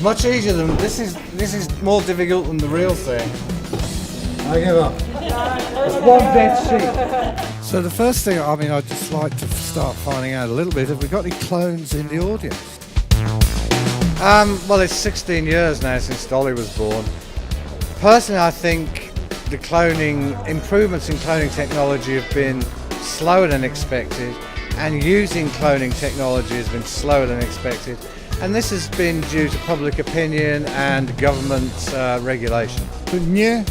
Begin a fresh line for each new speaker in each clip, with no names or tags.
much easier than this is. This is more difficult than the real thing.
I give up.
It's One dead sheep.
So the first thing, I mean, I'd just like to start finding out a little bit. Have we got any clones in the audience?
Um, well, it's 16 years now since Dolly was born. Personally, I think the cloning improvements in cloning technology have been slower than expected, and using cloning technology has been slower than expected. And this has been due to public opinion and government uh, regulation.
Nie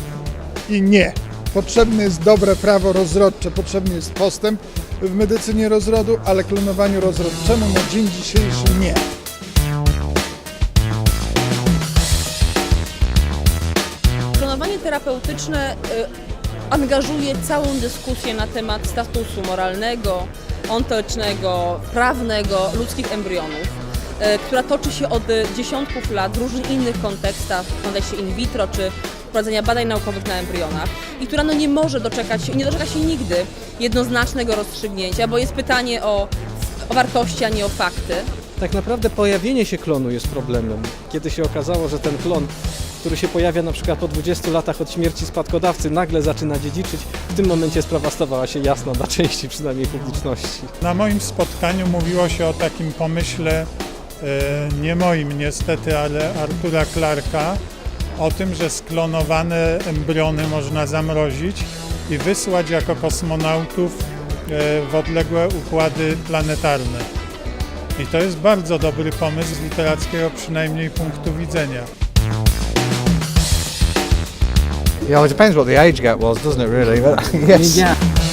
i nie. Potrzebne jest dobre prawo rozrodcze, potrzebny jest postęp w medycynie rozrodu, ale klonowaniu rozrodczemu na dzień dzisiejszy nie.
Klonowanie terapeutyczne y, angażuje całą dyskusję na temat statusu moralnego, ontologicznego, prawnego ludzkich embrionów, która toczy się od dziesiątków lat w różnych innych kontekstach, w kontekście in vitro czy prowadzenia badań naukowych na embrionach i która no nie może doczekać się, nie doczeka się nigdy jednoznacznego rozstrzygnięcia, bo jest pytanie o, o wartości, a nie o fakty.
Tak naprawdę pojawienie się klonu jest problemem. Kiedy się okazało, że ten klon, który się pojawia na przykład po 20 latach od śmierci spadkodawcy, nagle zaczyna dziedziczyć, w tym momencie sprawa stawała się jasna dla części przynajmniej publiczności.
Na moim spotkaniu mówiło się o takim pomyśle, e, nie moim niestety, ale Artura Clarka, o tym, że sklonowane embriony można zamrozić i wysłać jako kosmonautów e, w odległe układy planetarne. I to jest bardzo dobry pomysł z literackiego przynajmniej punktu widzenia.
Yeah, well, it depends what the age gap was, doesn't it? Really, but yes.
Yeah.